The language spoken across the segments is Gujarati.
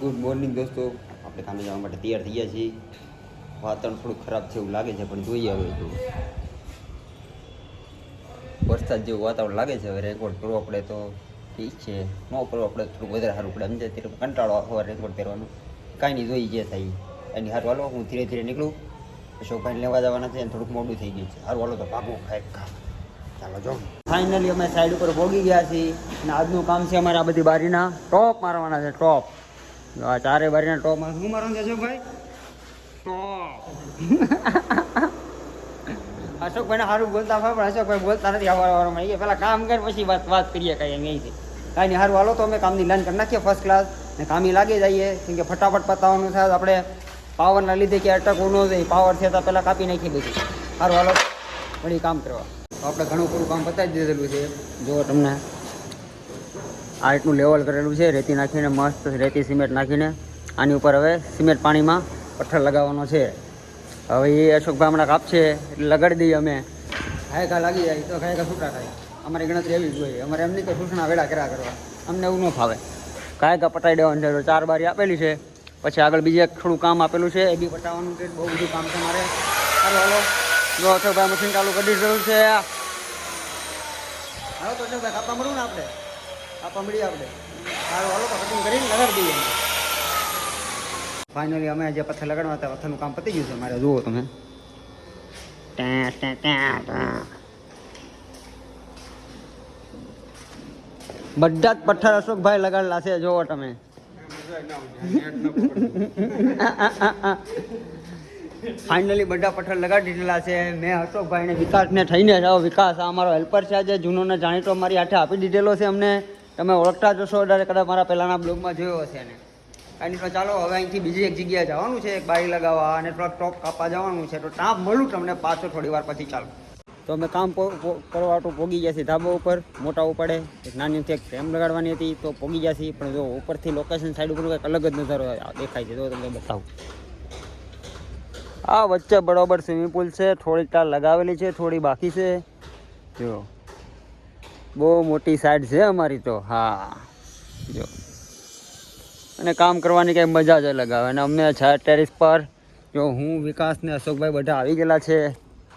ગુડ મોર્નિંગ દોસ્તો. આપણે કામે જવા માટે તૈયાર થઈ ગયા છીએ. વાતાવરણ થોડું ખરાબ છે એવું લાગે છે, પણ જોઈએ હવે તો. વરસાદ જેવું વાતાવરણ લાગે છે હવે રેકોર્ડ કરવો પડે તો. ઠીક છે, ન કરવો પડે થોડું વધારે સારું પડે. સમજે ત્યારે કંટાળો આવે રેકોર્ડ કરવાનો. કાંઈ નહીં જોઈ જે થાય. એની હારું હાલો, હું ધીરે ધીરે નીકળું. અશોકભાઈને લેવા જવાના છે થોડુંક મોડું થઈ ગયું છે. હારું હાલો, તો ભાગો ખાય ચાલો, જો. ફાઇનલી અમે સાઈડ ઉપર ભોગી ગયા છીએ. અને આજનું કામ છે અમારે આ બધી બારીના ટોપ મારવાના છે, ટોપ. આ ચારે બારીના ટોપ શું મારવાનું છે અશોકભાઈ ટોપ. અશોકભાઈને સારું બોલતા હોય પણ અશોકભાઈ બોલતા નથી આવા આવીએ પહેલાં કામ કર પછી વાત વાત કરીએ કાંઈ એમ અહીંથી કાંઈ નહીં સારું હાલો તો અમે કામની લાઈન કરી નાખીએ ફર્સ્ટ ક્લાસ ને કામી લાગી જઈએ. કેમ કે ફટાફટ પતાવવાનું થાય. આપણે પાવરના લીધે કે અટકવું ન જાય પાવર છે તો પહેલાં કાપી નાખી બધું. સારું હાલો. વળી કામ કરવા. આપણે ઘણું પૂરું કામ પતાવી દીધેલું છે. જો તમને. આ રીતનું લેવલ કરેલું છે. રેતી નાખીને મસ્ત રેતી સિમેન્ટ નાખીને આની ઉપર હવે સિમેન્ટ પાણીમાં પથ્થર લગાવવાનો છે. હવે એ અશોકભાઈ હમણાં કાપશે એટલે લગાડી દઈએ અમે. ઘાયકા લાગી જાય તો ઘાયકા છૂટા થાય. અમારી ગણતરી એવી જ હોય. અમારે એમ નહીં કે સૂચના વેળા કર્યા કરવા. અમને એવું ન ફાવે. કાયકા પટાઈ દેવાની છે ચાર બારી આપેલી છે. પછી આગળ બીજે એક થોડું કામ આપેલું છે. એ બી પટાવવાનું છે. બહુ બધું કામ છે મારે. હાલો હાલો. જો અશોકભાઈ મશીન ચાલુ કરી દીધેલું છે. હાલો તો અશોકભાઈ કાપવા મળું ને આપણે? કાપા પમડી આપણે સારું હાલો, તો કટિંગ કરીને લગાડી દઈએ. ફાઇનલી અમે જે પથ્થર લગાડવા હતા, પથ્થરનું કામ પતી ગયું છે મારે જુઓ તમે. બધા જ પથ્થર અશોકભાઈ લગાડેલા છે, જુઓ તમે. ફાઇનલી બધા પથ્થર લગાડી દીધેલા છે. મેં અશોકભાઈને વિકાસને થઈને જાઓ વિકાસ આ અમારો હેલ્પર છે આજે. જૂનોને જાણીતો મારી હાથે આપી દીધેલો છે અમને. તમે ઓળખતા જશો એટલે કદાચ મારા પહેલાંના બ્લોગમાં જોયો હશે એને. નહીં, તો ચાલો, હવે અહીંથી બીજી એક જગ્યાએ જવાનું છે, એક બારી લગાવવા અને થોડાક ટોપ કાપવા જવાનું છે. તો ત્યાં મળું તમને પાછો થોડી વાર પછી, ચાલો. તો અમે કામ પો- પો- કરવા હાટું પોગી ગયા છીએ ધાબા ઉપર, મોટા ઉપડે, એક નાની એક ફ્રેમ લગાડવાની હતી, તો પોગી ગયા પણ જો ઉપરથી લોકેશન સાઈડ ઉપર કંઈક અલગ જ નજારો દેખાય છે, તો તમને બતાવું. આ વચ્ચે બરોબર સ્વિમિંગ પુલ છે, થોડીક તાર લગાવેલી છે, થોડી બાકી છે. જો. બહુ મોટી સાઈડ છે અમારી તો હા. જો. અને કામ કરવાની કંઈ મજા જ અલગ આવે. અને અમને છે ટેરિસ પર જો હું વિકાસ ને અશોકભાઈ બધા આવી ગયેલા છે.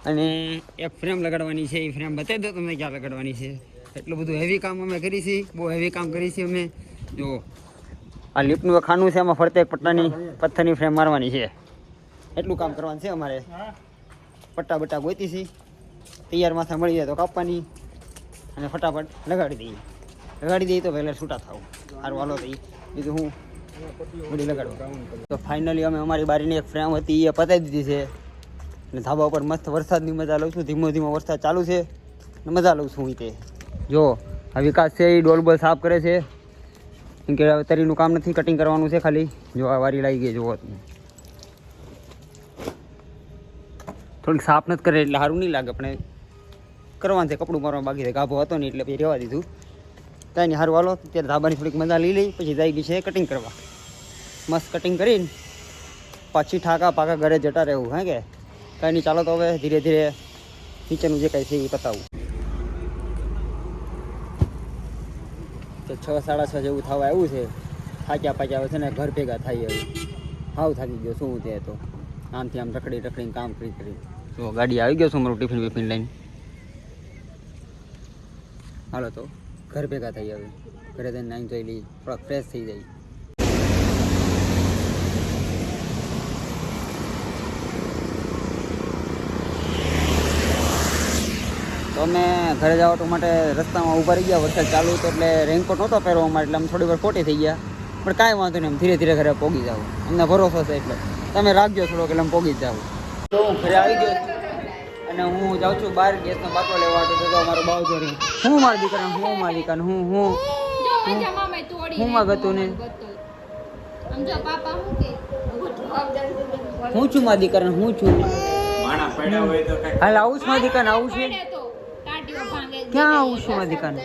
અને એક ફ્રેમ લગાડવાની છે એ ફ્રેમ બતાવી દો તમને ક્યાં લગાડવાની છે. એટલું બધું હેવી કામ અમે કરી છીએ બહુ હેવી કામ કરી છીએ અમે. જો. આ લિફ્ટનું ખાનું છે એમાં ફરતે એક પટ્ટાની પથ્થરની ફ્રેમ મારવાની છે. એટલું કામ કરવાનું છે અમારે. પટ્ટા બટ્ટા ગોતી છે તૈયાર માથા મળી જાય તો કાપવાની. અને ફટાફટ લગાડી દઈએ. લગાડી દઈએ તો પહેલાં છૂટા થાવ સારું હાલો થઈ બીજું હું? ઘડી લગાડવા તો ફાઇનલી અમે અમારી બારીની એક ફ્રેમ હતી એ પતાવી દીધી છે. અને ધાબા ઉપર મસ્ત વરસાદની મજા લઉં છું. ધીમો ધીમો વરસાદ ચાલુ છે. અને મજા લઉં છું હું તે. જો, આ વિકાસ છે એ ડોલ બોલ સાફ કરે છે. કેમ કે તરીનું કામ નથી કટિંગ કરવાનું છે ખાલી. જો, આ વારી લાગી ગઈ, જુઓ. તમે થોડીક સાફ નથી કરે એટલે સારું નહીં લાગે, પણ કરવાનું છે, કપડું મારવા બાકી છે, ગાભો હતો નહીં એટલે પછી રહેવા દીધું. કાંઈ નહીં સારું હાલો ત્યારે ધાબાની થોડીક મજા લઈ લઈ, પછી જાય ગઈ છે કટિંગ કરવા. મસ્ત કટિંગ કરીને પાછી ઠાકા પાકા ઘરે જતા રહેવું, હે કે? કાંઈ નહીં, ચાલો તો હવે ધીરે ધીરે નીચેનું જે કાંઈ છે એ પતાવું તો છ સાડા છ જેવું થવા આવ્યું છે. થાક્યા પાક્યા હવે છે ને ઘર ભેગા થાય હવે. હાવ થાકી ગયો શું તે તો. આમથી આમ રખડી રખડીને કામ કરી કરી. તો ગાડી આવી ગયો છું મારું ટિફિન બિફિન લઈને? હાલો તો, ઘર ભેગા થઈ હવે. ઘરે જઈને નાઈન જોઈ લઈ થોડા ફ્રેશ થઈ જાય તો અમે ઘરે જવા માટે રસ્તામાં ઊભા રહી ગયા, વરસાદ ચાલુ હતો એટલે રેનકોટ નહોતો પહેરવા અમારે, એટલે અમે થોડી વાર ખોટી થઈ ગયા. પણ કાંઈ વાંધો નહીં ધીરે ધીરે ઘરે પોગી જાવ અમને ભરોસો છે એટલે. તમે રાખજો થોડોક એટલે અમે પોગી જાવ તો હું ઘરે આવી ગયો અને હું જાઉં છું બહાર ગેસનો બાટલો લેવા તો તો મારો બાવ જોરી હું મારી દીકરા હું મારી દીકરા હું હું. જો મજા મામાએ તોડી હું માં ગતું ને? આમ જો પાપા હું કે? હું છું મારી દીકરા હું છું. માણા પડ્યા હોય તો કઈ હાલ આવું છું મારી દીકરા આવું છે? ક્યાં આવું છું મારી દીકરા.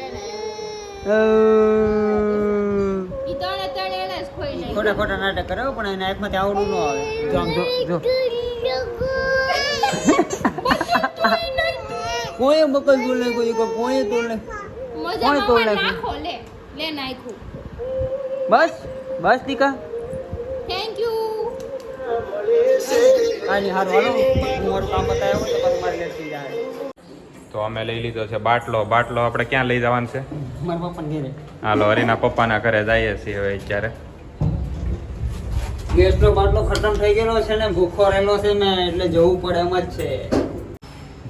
ખોટા ખોટા નાટક કરે પણ એના એકમાંથી આવડું ન આવે. જો આમ જો જો. કોઈ બકલ બોલે કોઈ કોઈ કોઈ તોડ મજા કોણે તોડ નાખો લે લે નાખ્યું. બસ બસ દીકા. થેન્ક યુ કાંઈ નહીં હારું હું મારું કામ બતાવ્યો તો પછી મારે લેટ જાય તો અમે લઈ લીધો છે બાટલો. બાટલો આપણે ક્યાં લઈ જવાનું છે? મારા પપ્પાને ઘેરે. હાલો હરીના પપ્પાના ઘરે જઈએ છીએ હવે અત્યારે. ગેસનો બાટલો ખતમ થઈ ગયેલો છે ને ભૂખો રહેલો છે ને એટલે જવું પડે એમ જ છે.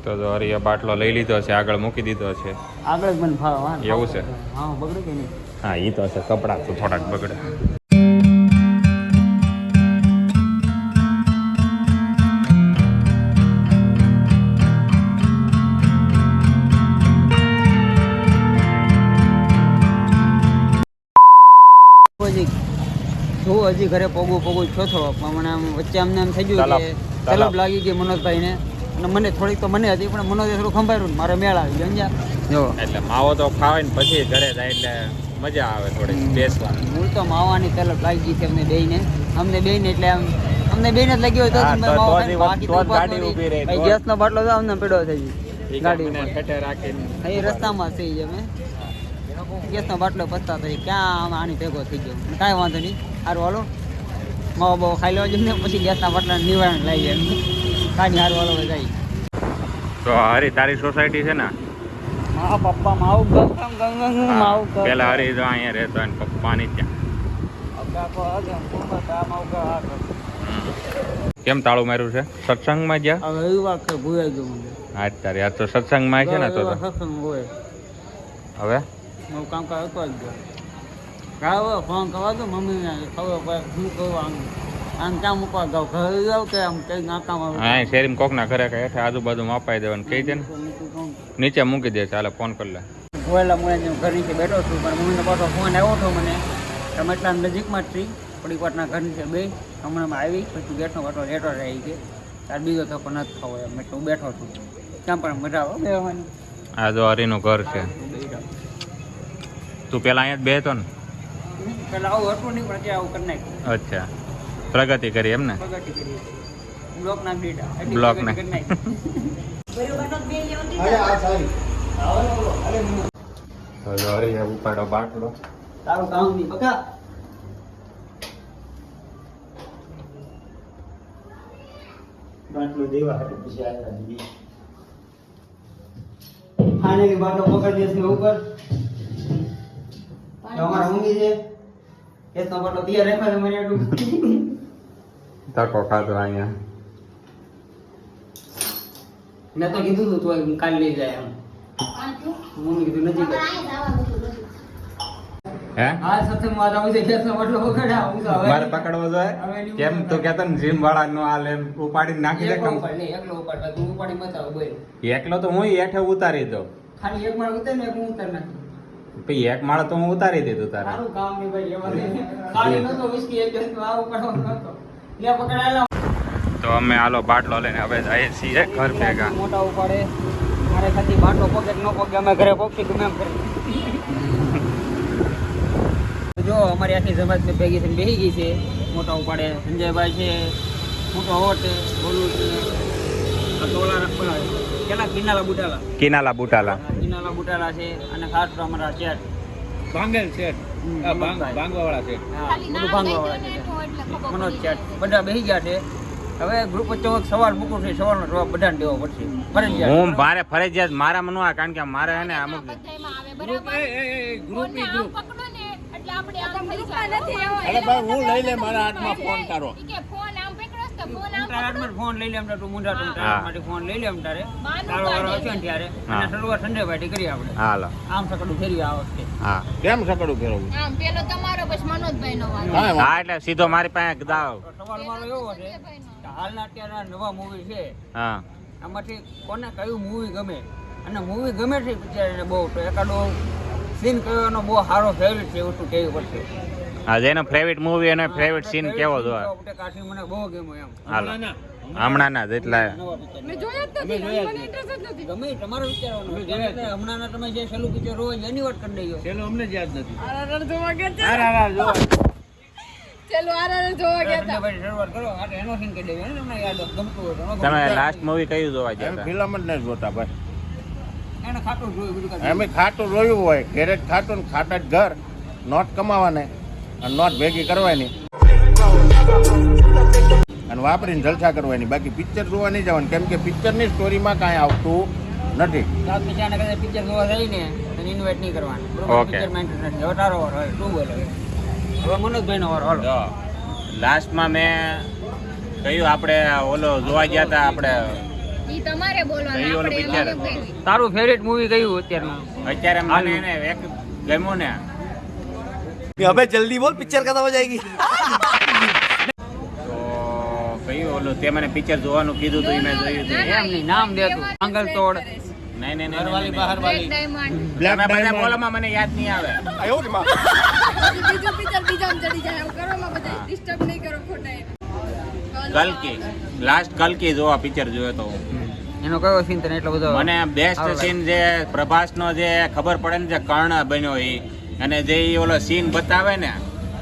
તો જો હરીએ બાટલો લઈ લીધો છે આગળ મૂકી દીધો છે. આગળ જ મને ફાવે એવું છે? હા બગડે કે નહીં? હા એ તો છે કપડાં તો થોડાક બગડે. જો હજી ઘરે પોગું પોગું છો છો પણ આમ વચ્ચે અમને એમ થઈ ગયું કે. તલબ લાગી ગઈ મનોજભાઈને. અને મને થોડીક તો મને હતી પણ મનોજે થોડું ખંભાયું ને મારે મેળ આવી ગયો જો. એટલે માવો તો ખાવે ને પછી ઘરે જાય એટલે મજા આવે થોડી બેસવાની. મૂળ તો માવાની તલબ લાગી ગઈ છે અમને બેયને. અમને બેયને એટલે આમ અમને બેયને જ લાગી હોય તો જ હા, અમે તો- માવો તો ખાઈને જ બાકી તો ગાડી ઊભી રહે. ગેસનો બાટલો તો અમને પીડો થઈ ગયો. ગાડી મને રાખીને એ રસ્તામાં થઈ જ અમે. ગેસનો બાટલો પત્તા થઈ ક્યાં આમ આની ભેગો થઈ ગયો. કાંઈ વાંધો નહીં. સારું હાલો. માવો બાવો ખાઈ લેવા જઈને પછી ગેસના બાટલા નિવારણ લઈ એમ જાય. તો હરી તારી સોસાયટી છે ને? હા પપ્પા માવ ગમ ગમ માવું પેલા હરી તો અહીંયા રહેતો હોય ને પપ્પાની ત્યાં. કેમ તાળું માર્યું છે? સત્સંગમાં ગયા? હવે એવી વાત છે ભૂલાઈ ગયું મને. આજ તારી આજ તો સત્સંગમાં છે ને તો તો. સત્સંગ હોય. હવે? મારું કામ કાજ હતું જ ગયો. ફોન કરવા દો મમ્મીને ખબર પડે શું કહું આમ આમ ઉપર જાઉં ઘરે જાઉં કે આમ કંઈ નાકામાં હા શેરીમાં કોકના ઘરે કે હેઠે આજુબાજુ અપાઈ દેવાનું. કહી દે ને? નીચે મૂકી દે ચાલે ફોન કરી લે. ગોયેલા મુળે ઘર નીચે બેઠો છું પણ મમ્મીનો પાછો ફોન આવ્યો હતો મને. તમે એટલા નજીકમાં જ થોડીક વારના ઘર નીચે બે હમણાં આવી પછી ગેટનો પાછો લેટો રહી ગયો. તાર બીજો થકો નથી ખાવો એમ એટલે હું બેઠો છું. ત્યાં પણ મજા આવે બેહવાની. આ જો હરીનું ઘર છે. તું પેલા અહીંયા જ બેહતો ને? પેલા આવું હતું નહીં પણ અત્યારે આવું કરી નાખ્યું. અચ્છા. પ્રગતિ કરી એમ ને? ઉપાડો બાટલો. તારું કામ નહીં. બકા બાટલો દેવા હાટુ પછી આવ્યા દીદી ફાઇનલી બાટલો પકડી દેશે ઉપર. તો ઊંઘી છે. એ તો બાટલો તૈયાર રાખ્યો છે આટલું ધક્કો ખાધો અહીંયા મેં તો કીધું તું તું કાલ લઈ જાય એમ મમ્મી કીધું હે હા સત્સંગમાં તો આવશે ગેસનો બાટલો પકડ્યા હું તો હવે મારે પકડવો જોઈએ કેમ તું કહેતો ને જીમ વાળા નો આ લેમ ઉપાડીને નાખી દે એકલો કમ એકલો ઉપાડ. તું ઉપાડી બતાવ, બોલ. એકલો તો હું હેઠે ઉતારી દઉં ખાલી એક માળ ઉતાર ને એક હું ઉતાર નાખી પછી એક માળ તો હું ઉતારી દીધું તારે સારું કામ નહીં ભાઈ એમાં ખાલી નતો whisky એક દિવસનો આ ઉપાડવાનો નતો. તો અમે આલો બાટલો લઈને હવે જઈએ છીએ ઘર ભેગા. મોટા ઉપાડે. મારે ખાલી બાટલો પોકેટ નો પોકે અમે ઘરે પોકી ગમે એમ કરી. જો અમારી આખી જમાત ભેગી થઈને બેસી ગઈ છે. મોટા ઉપાડે સંજયભાઈ છે મોટો હોટ છે બોલું છે. કિનાલા બુટાલા. કિનાલા બુટાલા. કિનાલા બુટાલા છે અને ખાસ તો અમારા ચેટ ભાંગેલ છે. ભાંગવાવાળા ખબર મનોજ શેઠ બધા બેસી ગયા છે. હવે ગ્રુપ વચ્ચે સવાલ મૂકું છે. સવાલનો જવાબ બધાને દેવો પડશે. ફરજિયાત. હું મારે ફરજિયાત મારા મનો આ કારણ કે મારે હે ને અમુક ગ્રુપ એ એ એ ગ્રુપ ઈ ગ્રુપ એટલે આપણે આમ થઈ અરે ભાઈ હું લઈ લે મારા હાથમાં ફોન તારો કે ફોન આમ પકડો તો ફોન આમ તારા ફોન લઈ લે તું મુંડા તું તારા ફોન લઈ લે તારે. તારો વારો કાઢે. ને ત્યારે. અને શરૂઆત સંજયભાઈથી કરીએ આપણે. હાલો આમ સકડું ફેરવી આ વખતે. હા. કેમ સકડું ફેરવવું? આમ પેલો તમારો પછી મનોજભાઈનો વારો. હા એટલે સીધો મારી પાસે દાવ. સવાલ મારો એવો છે કે હાલના અત્યારે નવા મૂવી છે. હા. આમાંથી કોને કયું મૂવી ગમે? અને મૂવી ગમે છે પિક્ચર બહુ? તો એકાદો સીન કયો બહુ સારો ફેવરિટ છે એવું તું કેવી પડશે. હા જેનો ફેવરિટ મૂવી અને ફેવરિટ સીન કેવો જો મને બહુ ગમ્યો એમ હમણાં ના જેટલા. મેં જોયા જ નથી, મને interest જ નથી. ગમે તમારો વિચારવાનો અમે જોયા હમણાંના તમે જે છેલ્લું પિક્ચર રોજ એની વાત કરી પેલો અમને જ યાદ નથી. RRR જોવા ગયા ચલો જોવા. ગયા હતા. સંજયભાઈ શરૂઆત કરો. આ એનો સીન કહી દેજો. ને તમને યાદ ગમતું હોય તમે લાસ્ટ મૂવી કયું જોવા એમ ગયા હતા? ફિલ્મ જ નથી જોતા ભાઈ. એને ખાટું જોયું બધું અમે ખાટું રોયું હોય ઘેરે ખાટું ને ખાટા જ ઘર નોટ કમાવાને. અને નોટ ભેગી કરવાની. અને વાપરીને જલસા કરવાની. બાકી પિક્ચર જોવા નહીં જવાનું. કેમ કે પિક્ચરની સ્ટોરીમાં કાંઈ આવતું નથી. બીજાને કદાચ પિક્ચર જોવા જઈને તને ઇન્વાઇટ નહીં કરવાનું. હવે તારો વારો હોય તું બોલે. હવે મનોજભાઈનો વારો હાલો. લાસ્ટમાં મેં કહ્યું આપણે ઓલો જોવા ગયા હતા આપણે ઈ તમારે બોલવાનું. તારું ફેવરેટ મૂવી કયું અત્યારનું અત્યારે મને એક ગમ્યું ને. अबे जल्दी बोल पिक्चर खत्म हो जाएगी તો કયું ઓલું તે મને પિક્ચર જોવાનું કીધું હતું ઈ મેં જોયું હતું એમ નહીં નામ દે તું આંગલ તોડ નહીં નહીં નહીં, નહીં નહીં. Black Diamond. બ્લેક તમે બધા ડાયમંડ બોલોમાં મને યાદ નહીં આવે પછી બીજું picture બીજામાં ચડી જાય આવું કરવામાં બધા disturb નહીં કરો ખોટા એને. કલકી લાસ્ટ કલકી જોવા પિક્ચર જોયો તો હું એનો કયો સીન તને એટલો બધો મને બેસ્ટ સારો સીન જે પ્રભાસનો જે ખબર પડે ને જે કર્ણ બન્યો એ અને જે ઓલો સીન બતાવે ને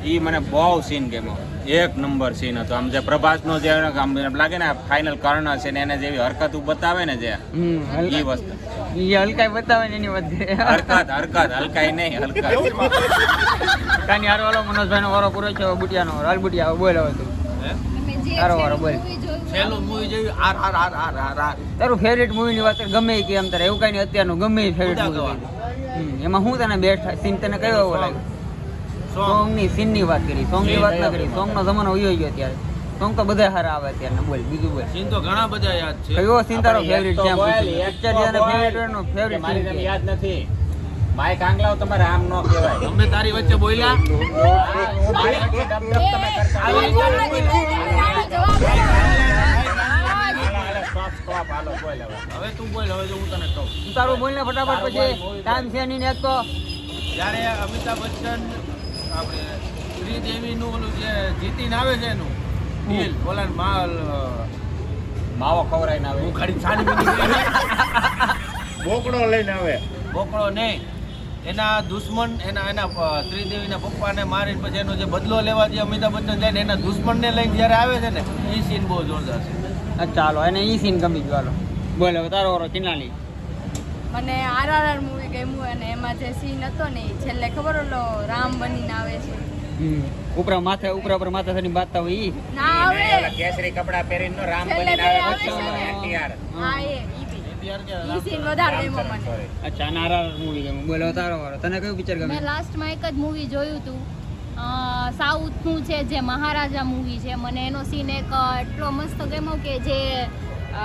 એ મને બહુ સીન ગમ્યો. એક નંબર સીન હતો. આમ જે પ્રભાસનો જે આમ લાગે ને ફાઇનલ કર્ણ છે ને એને જેવી હરકત બતાવે ને જે એ વસ્તુ. એ હલકાઈ બતાવે ને એની વચ્ચે. હરકત હરકત હલકાઈ નહીં હલકત. કાની હારો વાળો મનોજભાઈનો વારો પૂરો છે બુટિયાનો હાલ બુટિયા બોલ હવે તું. તમે સારો વારો બોલ. છેલ્લું મૂવી જોયું આર આર આર આર આર આર. તારું ફેવરેટ મૂવી ની વાત ગમે કે એમ તારે. એવું કઈ નહીં અત્યારનું ગમે ફેવરેટ મૂવી એમાં હું તને બેસ્ટ સીન તને કયો એવો લાગ્યો સોંગની સીનની વાત કરી સોંગની વાત ના કરી સોંગ નો જમાનો વયો ગયો ત્યારે સોંગ તો બધા સારા આવે અત્યારે બોલ બીજું બોલ સીન તો ઘણા બધા યાદ છે કયો સીન તારો ફેવરિટ છે બોલ. ફેવરેટ નો ફેવરિટ મારી તમને યાદ નથી માઇક આંગલાવ તમારે આમ ન કહેવાય અમે તારી વચ્ચે બોલ્યા તમે કરતા હવે. હવે તું બોલ હવે જો હું તને કહું. તું તારું બોલ ને ફટાફટ પછી ટાઈમ છે નહીં ને એક તો. જ્યારે અમિતાભ બચ્ચન આપણે શ્રીદેવીનું ઓલું જે જીતીને આવે છે એનું ડીલ ઓલા માલ માવો ખવરાઈને આવે. હું ખાલી છાની બોકડો લઈને આવે. બોકડો નહીં. એના દુશ્મન એના એના ત્રિદેવીના પપ્પાને મારીને પછી એનો જે બદલો લેવા જે અમિતાભ બચ્ચન જાય ને એના દુશ્મનને લઈને જ્યારે આવે છે ને એ સીન બહુ જોરદાર છે. ચાલો એને ઈ સીન ગમી ગયો હાલો. બોલ હવે તારો વારો ચિનાલી મને આરઆરઆર મૂવી ગમ્યું અને એમાં જે સીન હતો ને છેલ્લે ખબર ઓલો રામ બનીને આવે છે. ઉપરા માથે ઉપરા ઉપર માથે થઈને બાતતા હોય ઈ? ના આવે. કેસરી કપડા પહેરીને નો રામ બનીને આવે આવે છે ને. હા એ ઈ બી. ત્યારે કે ઈ સીન વધારે ગમ્યો મને. અચ્છા નારા મૂવી ગમે બોલો તારો વારો તને કયું પિક્ચર ગમે મેં લાસ્ટમાં એક જ મૂવી જોયું હતું સાઉથનું છે જે મહારાજા મૂવી છે મને એનો સીન એક એટલો મસ્ત ગમ્યો કે જે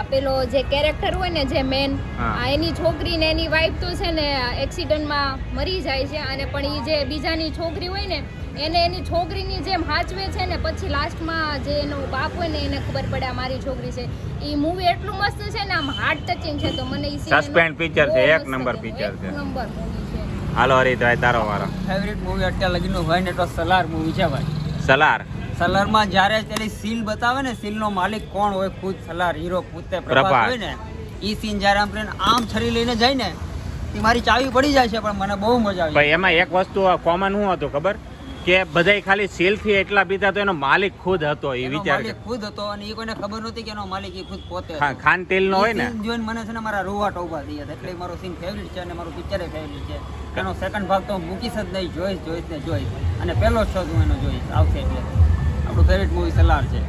પેલો જે કેરેક્ટર હોય ને જે મેન એની છોકરી ને એની વાઈફ તો છે ને એક્સિડન્ટમાં મરી જાય છે અને પણ એ જે બીજાની છોકરી હોય ને એને એની છોકરીની જેમ હાચવે છે ને પછી લાસ્ટમાં જે એનો બાપ હોય ને એને ખબર પડે આ મારી છોકરી છે. એ મૂવી એટલું મસ્ત છે ને આમ હાર્ટ ટચિંગ છે તો મને એ scene એનો છે, એક નંબર પિક્ચર છે. એક નંબર મૂવી હાલો હરીભાઈ તારો વારો. ફેવરિટ મૂવી અત્યાર લગીનું હોય ને તો સલાર મૂવી છે ભાઈ. સલાર સલારમાં જ્યારે તેની સીલ બતાવે ને સીલનો માલિક કોણ હોય ખુદ સલાર હીરો પોતે પ્રભાસ. હોય ને ઈ સીન જ્યારે આમ આમ છરી લઈને જાય ને એ મારી ચાવી પડી જાય છે પણ મને બહુ મજા આવી ભાઈ એમાં એક વસ્તુ કોમન શું હતું ખબર? કે બધાય ખાલી સેલ્ફી એટલા પીતા તો એનો માલિક ખુદ હતો એ વિચાર ખુદ હતો અને એ કોઈને ખબર નહોતી કે એનો માલિક એ ખુદ પોતે. ખાન તેલ નો હોય ને? જોઈને મને છે ને મારા રૂવાટા ઊભા થઈ ગયા એટલે મારો સીન ફેવરિટ છે અને મારું પિક્ચર ફેવરિટ છે. એનો સેકન્ડ ભાગ તો હું મૂકીશ જ નહીં જોઈશ જોઈશ ને જોઈશ. અને પહેલો જ હું એનો જોઈશ. આવશે એટલે. આપણું ફેવરિટ મૂવી સલાર છે.